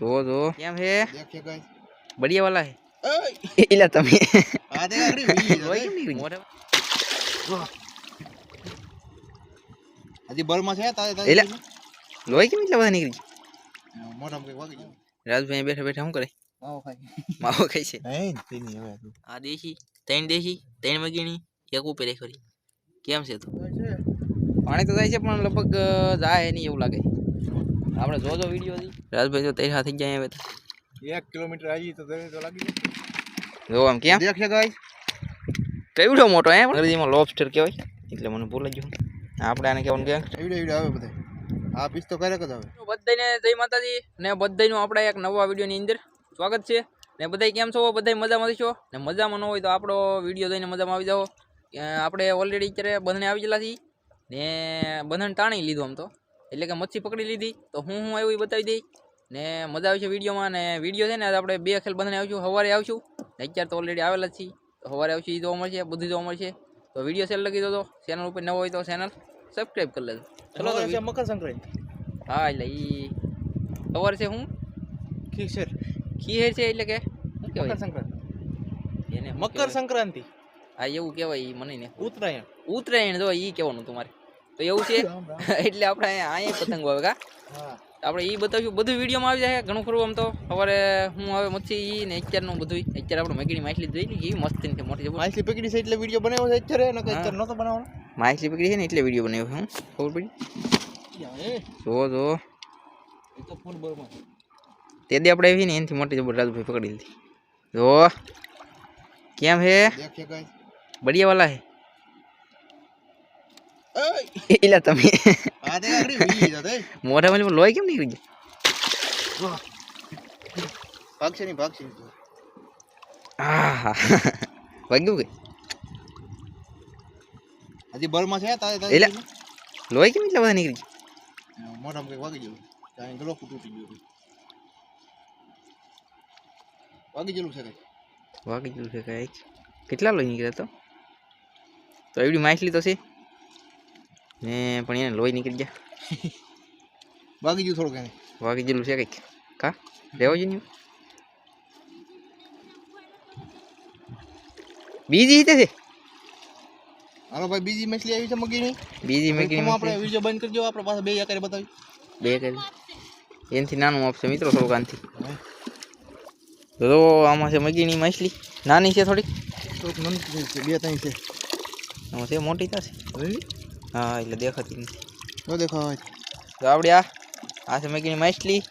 જો જો કેમ હે? બઢિયા વાલા હે. એલા તમે. આ દે અરે મોરે હજી બરમાં છે તારે તારે એલા લોહી કેમ એટલા બધા નીકળી મોઢામાં કઈ વાગી ગયું. રાજભાઈ બેઠા બેઠા શું કરે? માવો ખાય માવો ખાય છે. હે તેની હવે આ દેખી ત્રણ દેખી ત્રણ મગીણી એક ઉપર એક કેમ છે તું? પાણી તો જાય છે પણ લગભગ જાય નહીં એવું લાગે. આપણે જોજો વીડિયો રાજભાઈ જો તૈયાર થઈ જાય હવે તો. એક કિલોમીટર આવી તો તો લાગી જો આમ કેમ દેખે ગાઈસ કેવડો મોટો હે? અંગ્રેજીમાં લોબસ્ટર કહેવાય. એટલે મને ભૂલ ગયો આપણે આને કહેવાનું કે એવડે એવડે આવે બધે. આ પીસ તો કરે કદ આવે બધાને જય માતાજી ને બધાનું આપણા એક નવા વિડીયોની અંદર સ્વાગત છે. ને બધા કેમ છો? બધા મજામાં છો? ને મજામાં ન હોય તો આપણો વીડિયો જોઈને મજામાં આવી જાઓ. આપણે ઓલરેડી અત્યારે બંધને આવી ગયેલા છીએ. ને બંધન તાણી લીધું આમ તો. એટલે કે મચ્છી પકડી લીધી. તો હું હું આવ્યું એ બતાવી દઈ. ને મજા આવશે વિડીયોમાં. ને વીડિયો છે ને આપણે બે ખેલ બંધને આવશું. સવારે આવશું. ને અત્યારે તો ઓલરેડી આવેલા જ છીએ. તો સવારે આવશું એ જોવા મળશે બધું જોવા મળશે. તો વીડિયો સેલ લગી દો ચેનલ ઉપર નવો હોય તો ચેનલ સબસ્ક્રાઈબ કરી લેજો. ચલો તો મકર સંક્રાંતિ. હા એટલે એ સવારે છે હું? ખીસર. ખીર છે એટલે કે શું કહેવાય? સંક્રાંતિ. એને મકર સંક્રાંતિ. હા એવું કહેવાય એ મને ને ઉત્તરાયણ. ઉત્તરાયણ જો એ કહેવાનું તમારે. તો એવું છે? એટલે આપણે અહીંયા અહીંયા પતંગ આવે કા? આપણે એ બતાવ્યું બધું વિડીયોમાં આવી જાય ઘણું ખરું આમ તો. સવારે હું હવે મચ્છી ઈ ને અત્યારનું બધું અત્યારે આપણે મેગીની માછલી જોઈ ને એવી મસ્ત છે મોટી માછલી પકડી છે એટલે વીડિયો બનાવ્યો છે અત્યારે ને હા. અત્યારે નતો બનાવવાનો. માછલી પકડી છે ને એટલે વીડિયો બનાવ્યો હું? ખબર પડી? જો જો. એ તો ફૂલ બર્મા તે દી આપણે આવી ને એનાથી મોટી જબર રાજભાઈ પકડી લીધી. જો. કેમ હે? બઢિયા વાલા હે. એલા તમે આ દેખા અરે વી દે મોઢામાં લોહી કેમ નીકળી ગયું ભાગશે નહીં ભાગશે આહા વાગ્યું કે હજી બર્મા છે તારે એલા લોહી કેમ એટલા બધા નીકળી ગયા મોઢામાં કંઈક વાગી ગયું કાંઈ ગલો તૂટી ગયો વાગી ગયેલું છે કંઈક વાગી ગયું છે કાંઈક કેટલા લોહી નીકળ્યા તો તો એવડી માછલી તો છે ને પણ એને લોહી નીકળી ગયા. વાગી ગયું થોડુંક એને. વાગી ગયેલું છે કંઈક. કા? લેવા જઈને બીજી રીતે છે. હાલો ભાઈ બીજી માછલી આવી છે મગીની. બીજી મગીની આપણે વિડિયો બંધ કરજો આપણે પાછા બે આકારે બતાવી બે કરી એનાથી નાનું આપશે મિત્રો થોડુંક આનથી. તો આમાં છે મગીની માછલી નાની છે થોડીક. થોડુંક છે બે ત્રણ છે. આમાં છે મોટી થશે? હા એટલે દેખાતી નથી. ન દેખાય તો આપણે આ આ છે મગીની માછલી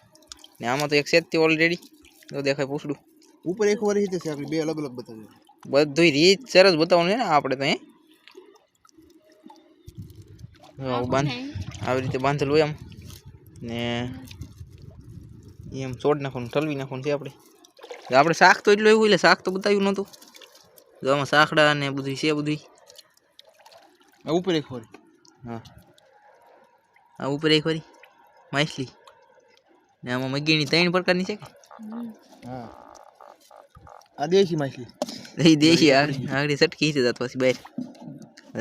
ને આમાં તો એક સેજ ઓલરેડી તો દેખાય પૂછડું. ઉપર એક વાર રીતે છે આપણે બે અલગ અલગ બતાવીએ બધું રીત સરસ બતાવવાનું છે ને આપણે તો હે બાંધ આવી રીતે બાંધેલું હોય આમ ને એમ છોડ નાખવાનું ઠલવી નાખવાનું છે આપણે આપણે શાક તો એટલું એવું એટલે શાક તો બતાવ્યું નહોતું. આમાં સાંકડા ને બધું છે બધું ઉપર એક વાર હા આ ઉપર એક વારી માછલી ને આમાં મગીની ત્રણ પ્રકારની છે કે હા આ દેશી માછલી એ દેશી આગળ આગળ સટકી છે જાત પછી બહાર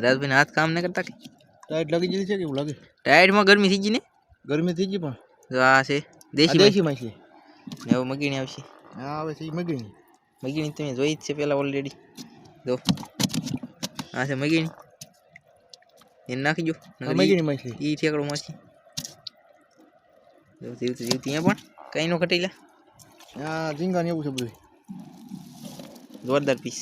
રાજભાઈને હાથ કામ ન કરતા કે ટાઈટ લાગી ગયેલી છે કે એવું લાગે? ટાયર્ડમાં ગરમી થઈ ગઈ ને? ગરમી થઈ ગઈ પણ. જો આ છે. આ દેશી દેશી માછલી. ને હવે મગીણી આવશે. હા આવે છે ઈ મગીની. મગીણી તમે જોઈ જ છે પહેલાં ઓલરેડી જો. આ છે મગીણી એને નાખી જો એ ઠેકડો માછી જીવતી જીવતી અહીંયા પણ કંઈ નો ઘટેલા આ ઝીંગા ને એવું છે બધું જોરદાર પીસ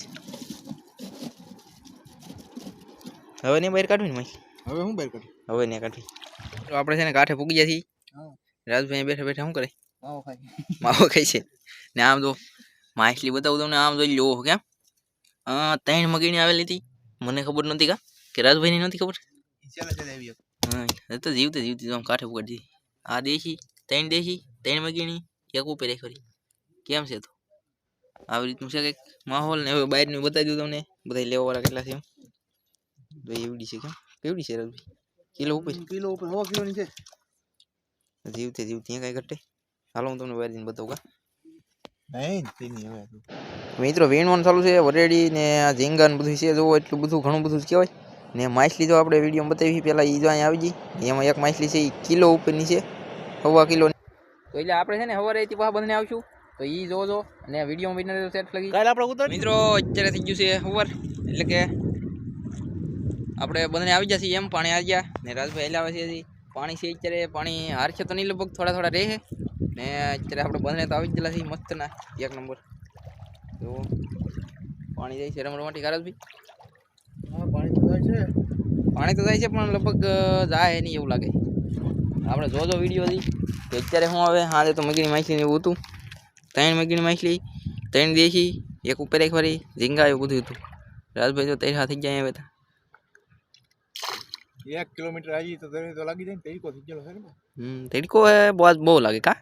હવે ને બહાર કાઢવી ને માછી હવે હું બહાર કાઢું હવે ને કાઢવી તો આપણે છે ને કાંઠે પૂગી છીએ રાજભાઈ બેઠા બેઠા શું કરે માવો ખાય છે ને આમ તો માછલી બતાવું તમને આમ જોઈ લો કેમ ત્રણ મગીની આવેલી હતી મને ખબર નહોતી કા કે રાજભાઈની નહોતી ખબર હા તો જીવતે જીવતી આમ કાઠે પકડી આ દેશી ત્રણ દેશી ત્રણ મગીણી એક ઉપર એક ખરી કેમ છે તો આવી રીતનું છે કંઈક માહોલ ને હવે બહારનું બતાવી દઉં તમને બધા લેવાવાળા કેટલા છે એમ તો એવડી છે કેમ કેવડી છે રવિ કિલો ઉપર કિલો ઉપર સો કિલોની છે જીવતે જીવતી ત્યાં કાંઈ ઘટે હાલો હું તમને બહાર જઈને બતાવું કા મિત્રો વેણવાનું ચાલુ છે વરેડી ને આ ઝીંગા ને બધું છે જો એટલું બધું ઘણું બધું કહેવાય ને માછલી તો આપણે વીડિયો બતાવી પહેલાં એ જો અહીંયા આવી ગઈ એમાં એક માછલી છે એ કિલો ઉપરની છે સવા કિલો તો એટલે આપણે છે ને સવારે એથી પાછા બંધને આવશું. તો એ જોજો અને વીડિયો વિનર સેટ લગી. કાલે આપણે ઉતર મિત્રો અત્યારે થઈ ગયું છે સવાર એટલે કે આપણે બંને આવી જશે એમ પાણી આવી ગયા. ને રાજભાઈ એટલે આવે છે પાણી છે અત્યારે. પાણી હાર છે તો નહીં લગભગ થોડા થોડા રહે. ને અત્યારે આપણે બંને તો આવી જ ગયેલા છીએ મસ્તના. એક નંબર. તો પાણી જાય છે રમરમાટી માટે હા પાણી તો જાય છે. પાણી તો જાય છે પણ લગભગ જાય નહીં એવું લાગે. આપણે જોજો વીડિયો હતી અત્યારે હું હવે હા તો મગીની માછલી એવું હતું. ત્રણ મગીની માછલી ત્રણ દેશી એક ઉપર એક ફરી ઝીંગા એવું બધું હતું. રાજભાઈ તો તૈયાર થઈ ગયા હવે. તો એક કિલોમીટર આવી તો તો લાગી જાય તરીકો થઈ ગયેલો છે હમ બહુ બહુ લાગે કા?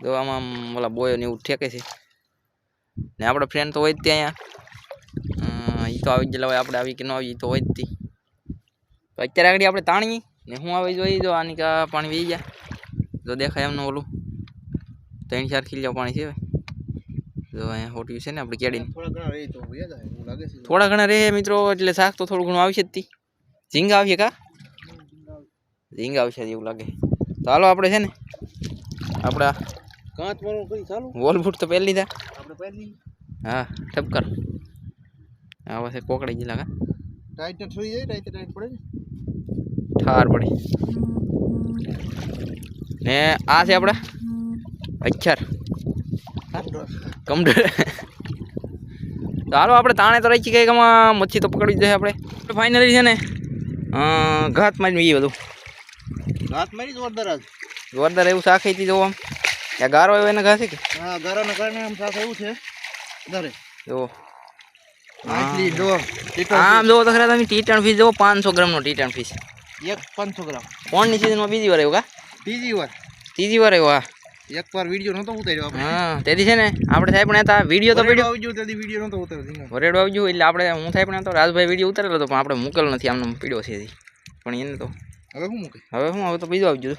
તો આમાં ઓલા બોયો ને એવું ઠેકે છે. ને આપણો ફ્રેન્ડ તો હોય જ ત્યાં અહીંયા. તો આવી જ હોય આપણે આવી કે ન આવી તો હોય જ તી. અત્યારે આગળ આપણે તાણીએ ને હું આવી જોઈ જો આની કા પાણી વી ગયા. જો દેખાય એમનું ઓલું. ત્રણ ચાર ખીલ્યા પાણી છે. જો અહીંયા હોટ્યું છે ને આપણે કેડીને. થોડા ઘણા રહી મિત્રો એટલે શાક તો થોડું ઘણું આવશે જ તી. ઝીંગા આવશે કા? ઝીંગા આવશે એવું લાગે. તો હાલો આપણે છે ને આપણા વોલ ફૂટ તો પહેલી લીધા. હા ઠપકર આ પાસે કોકડી ગયેલા કા ટાઈટ ને છોડી જાય ટાઈટ ટાઈટ પડે ને ઠાર પડી ને આ છે આપણા અચ્છર કમડર તો હાલો આપણે તાણે તો રહી છીએ કંઈક આમાં મચ્છી તો પકડવી જ જોઈએ આપણે ફાઇનલી છે ને અ, ઘાત મારી એ બધું રાત મારી જોરદાર આજ જોરદાર એવું શાક હતી જોવો આમ ત્યાં ગારો આવ્યો એને ઘા છે કે હા ગારાના કારણે આમ સાફ એવું છે દરે જો માછલી ડો આમ જોવો તો ખરા તમે ટીટણ ફીસ જોવો પાંચસો ગ્રામનો ટીટણ ફીસ એક પાંચસો ગ્રામ. કોણની સિઝનમાં બીજી વાર આવ્યું કા? બીજી વાર. ત્રીજી વાર આવ્યો હા. એક વાર વીડિયો નહોતો ઉતાર્યો આપણે. હા તેથી છે ને આપણે સાહેબ પણ હતા વીડિયો તો વીડિયો આવી ગયો તેથી વીડિયો નતો ઉતાર્યો ધીંગા. વરેડો આવી એટલે આપણે હું થાય પણ તો રાજભાઈ વીડિયો ઉતારેલો હતો પણ આપણે મૂકેલો નથી આમનો પીડ્યો છે પણ એને તો હવે શું મૂકે હવે હું હવે તો બીજો આવજો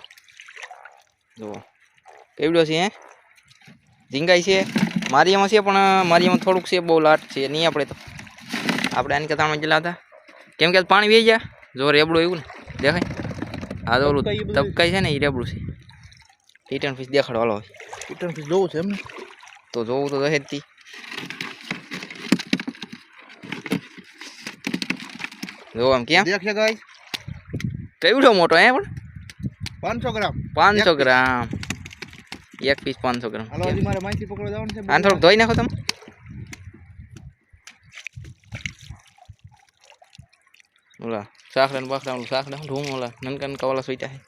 જુઓ. કેવડ્યો છે હે? ઝીંગાઈ છે. મારી એમાં છે પણ મારી એમાં થોડુંક છે બહુ લાટ છે નહીં આપણે તો. આપણે આની કતાણમાં જેલા હતા કેમ કે પાણી વે ગયા જો રેબડું એવું ને દેખાય. આ તો ઓલું તબકાઈ છે ને એ રેબડું છે. રિટર્ન ફીસ દેખાડો હાલો. રિટર્ન ફીસ જોવું છે એમ તો જોવું તો થી. જો આમ કેમ દેખે ગાય કેવડો મોટો હે પણ? પાંચસો ગ્રામ. પાંચસો ગ્રામ. એક પીસ પાંચસો ગ્રામ. હાલો મારે માહિતી પકડવા જવાનું છે. આને થોડુંક ધોઈ નાખો તમે. ઓલા સાખડા બાખડા ઓલું સાખડા શું ઢૂંગ ઓલા નનકા નનકા ઓલા સોઈટા છે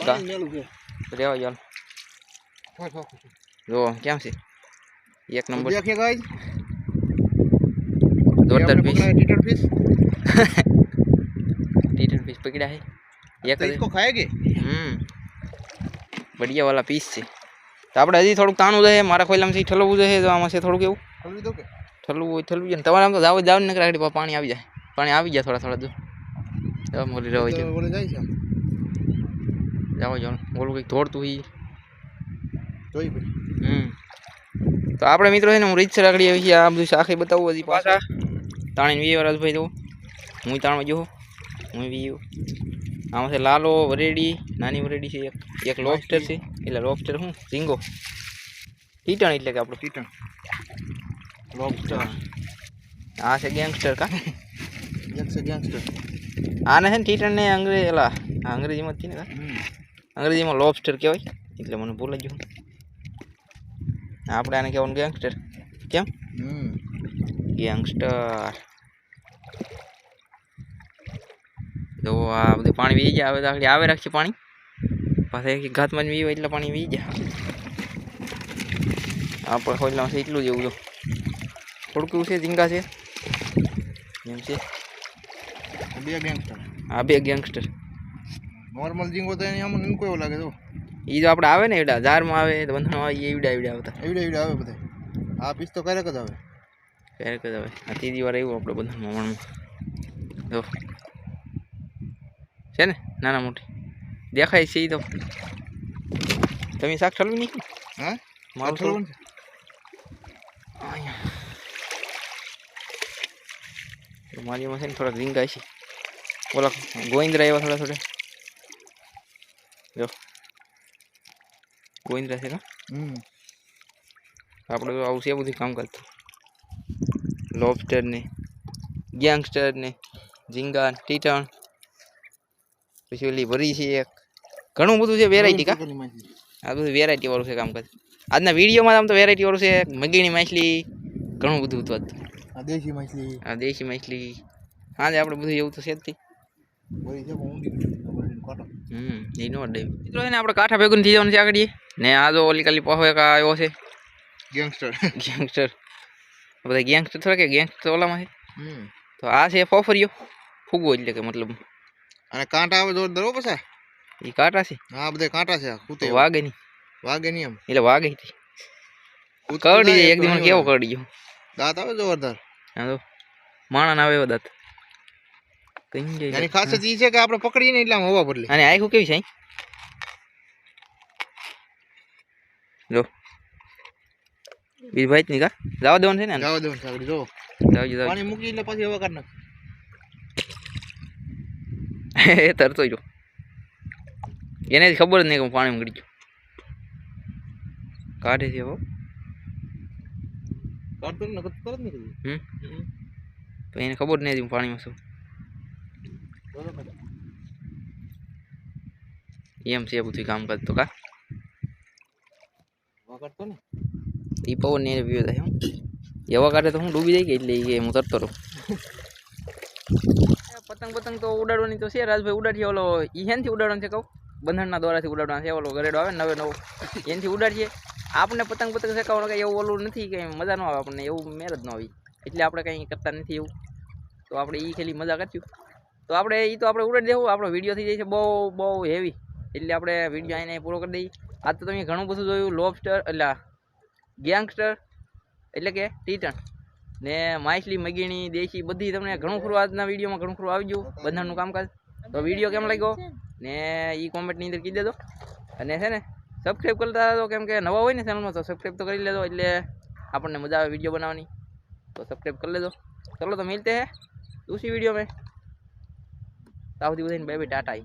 પાણી મેલું છે રેવા ચાલ હા, હા, હા. જો કેમ છે એક નંબર દેખે ગાય જોરદાર પીસ રિટર્ન ફીસ ટીટન પીસ પકડ્યા છે એક तो જ इसको खाएंगे હમ બઢિયા વાલા પીસ છે તો આપણે હજી થોડુંક તાણું છે મારા ખોલામાંથી ઠલવવું છે તો આમાં છે થોડુંક એવું ખોલી દો કે ઠલવું હોય ઠલવું જાય ને તમારે આમ તો જાવ જાવ ને આગળ પાણી આવી જાય પાણી આવી જાય થોડા થોડા દૂર જાવ મોલી રહો છે તો બોલે જાય છે જાવ જાવ ઓલું કંઈક દોડતું હોય જોઈ પછી હમ તો આપણે મિત્રો છે ને હું રીત આગળ આવી છીએ આ બધું શાખે બતાવું હજી પાછા તાણી વી વાર ભાઈ તો હું તાણમાં જો હું વી આમાં છે લાલો વરેડી નાની વરેડી છે એક એક લોબસ્ટર છે એટલે લોબસ્ટર શું ઝીંગો। ટીટણ એટલે કે આપણું રિટર્ન લોબસ્ટર આ છે ગેંગસ્ટર કા? ગેંગસ્ટર આને છે ને ટીટણ ને અંગ્રેજી એલા અંગ્રેજીમાં હતી ને અંગ્રેજીમાં લોબસ્ટર કહેવાય એટલે મને ભૂલાઈ ગયું આપણે આને કહેવાનું ગેંગસ્ટર કેમ? હમ. ગેંગસ્ટર તો આ બધું પાણી વી જાય હવે તો આખી આવે રાખશે પાણી. પાછા એક ઘાતમાં જ એટલે પાણી વી જાય આપણે હોઈલામાં એટલું જ એવું જો. થોડુંક એવું છે ઝીંગા છે. એમ છે. બે ગેંગસ્ટર આ બે ગેંગસ્ટર નોર્મલ જીંગો તો એની આમ નનકો એવો લાગે તો. એ જો આપણે આવે ને એવડા ઝારમાં આવે તો બંધણો આવે એવડા એવડા આવતા. એવડા એવડા આવે બધા. આ પીસ તો ક્યારેક જ આવે. ક્યારેક જ આવે. આ ત્રીજી વાર આવ્યું આપણે બંધણમાં મણમાં જો. છે ને? નાના મોટી. દેખાય છે એ તો. તમે શાક ઠલવી નહીં? હા? મારું ઠલવું છે? મારી એમાં છે ને થોડાક રીંગા છે. ઓલા ગોવિંદરા એવા થોડા થોડે જો ગોવિંદ્રા છે હમ આપણે તો આવું છે બધું કામ કરતું લોબસ્ટર ને ગેંગસ્ટર ને ઝીંગા ટીટણ પછી ઓલી ભરી છે એક ઘણું બધું છે વેરાયટી કા આ બધું વેરાયટી વાળું છે કામ કરતું આજના વિડીયોમાં આમ તો વેરાયટી વાળું છે મગીની માછલી ઘણું બધું હતું તો. આ દેશી માછલી આ દેશી માછલી હા આપણે બધું એવું તો છે જ હમ એ ડે મિત્રો છે આપણે કાંઠા ભેગું થઈ જવાનું છે આગળ ને આ જો ઓલી કાલી પહોળો એક આવ્યો છે. ગેંગસ્ટર. ગેંગસ્ટર. બધા ગેંગસ્ટર થોડા કે ગેંગસ્ટર ઓલામાં છે? હમ. તો આ છે ફોફરિયો ફૂગો એટલે કે મતલબ અને કાંટા આવે જોરદાર હો પાછા. એ કાંટા છે. હા બધા કાંટા છે કૂતે વાગે નહીં. વાગે નહીં એમ. એટલે વાગે ઈ. કરડી જાય કેવો. કરડી ગયો? દાંત આવે જોરદાર? હા તો માણા ના આવે એવો દાંત. એની ખાસિયત ઈ છે કે આપણે પકડીએ ને એટલે આમ હવા બદલે અને આખું કેવી છે જો. બીજ ભાઈ ની કા? જવા દેવાનું છે ને? જવા દો સાગરી જો પાણી મૂકી એટલે પછી હવા કાઢ નાખ. એ તરતો જો. એને જ ખબર જ નહીં કે હું પાણી ગળી ગયો. કાઢે છે હો. કાઢતો ને તરત નીકળી હમ. તો એને ખબર નહીં હતી હું પાણીમાં છું. એમ છે બધું કામ કરતો કા હવા કાઢતો ને એ પવન ને પીવો થાય હું એવા કાઢે તો હું ડૂબી જાય કે એટલે ઈ કે હું તરતો રહું પતંગ પતંગ તો ઉડાડવાની તો છે રાજભાઈ ઉડાડીએ ઓલો ઈ હેનથી ઉડાડવાનું છે કહું બંધણના દ્વારાથી ઉડાડવાનું છે ઓલો ગરેડો આવે ને નવે નવો એનથી ઉડાડીએ આપણે પતંગ પતંગ શેકાવાનું કંઈ એવું ઓલું નથી કંઈ મજા ન આવે આપણને એવું મેર જ ન આવી એટલે આપણે કંઈ કરતા નથી એવું તો આપણે એ ખેલી મજા કરશું તો આપણે એ તો આપણે ઉડાડી દેવું. આપણો વીડિયો થઈ જાય છે બહુ બહુ હેવી એટલે આપણે વીડિયો આને પૂરો કરી દઈએ. આજ તો તમે ઘણું બધું જોયું લોબસ્ટર એટલે ગેંગસ્ટર એટલે કે ટીટન ને માછલી મગીણી દેશી બધી તમને ઘણું ખરું આજના વિડીયોમાં ઘણું ખરું આવી ગયું બંધારણનું કામકાજ. તો વીડિયો કેમ લાગ્યો? ને એ કોમેન્ટની અંદર કહી દેજો. અને છે ને સબસ્ક્રાઈબ કરતા હતો કેમ કે નવા હોય ને ચેનલમાં તો સબસ્ક્રાઈબ તો કરી લેજો. એટલે આપણને મજા આવે વીડિયો બનાવવાની. તો સબસ્ક્રાઈબ કરી લેજો. ચલો તો મિલતે હે. દૂસરી વીડિયો મેં? ત્યાં સુધી બધાને બે બે ટાટા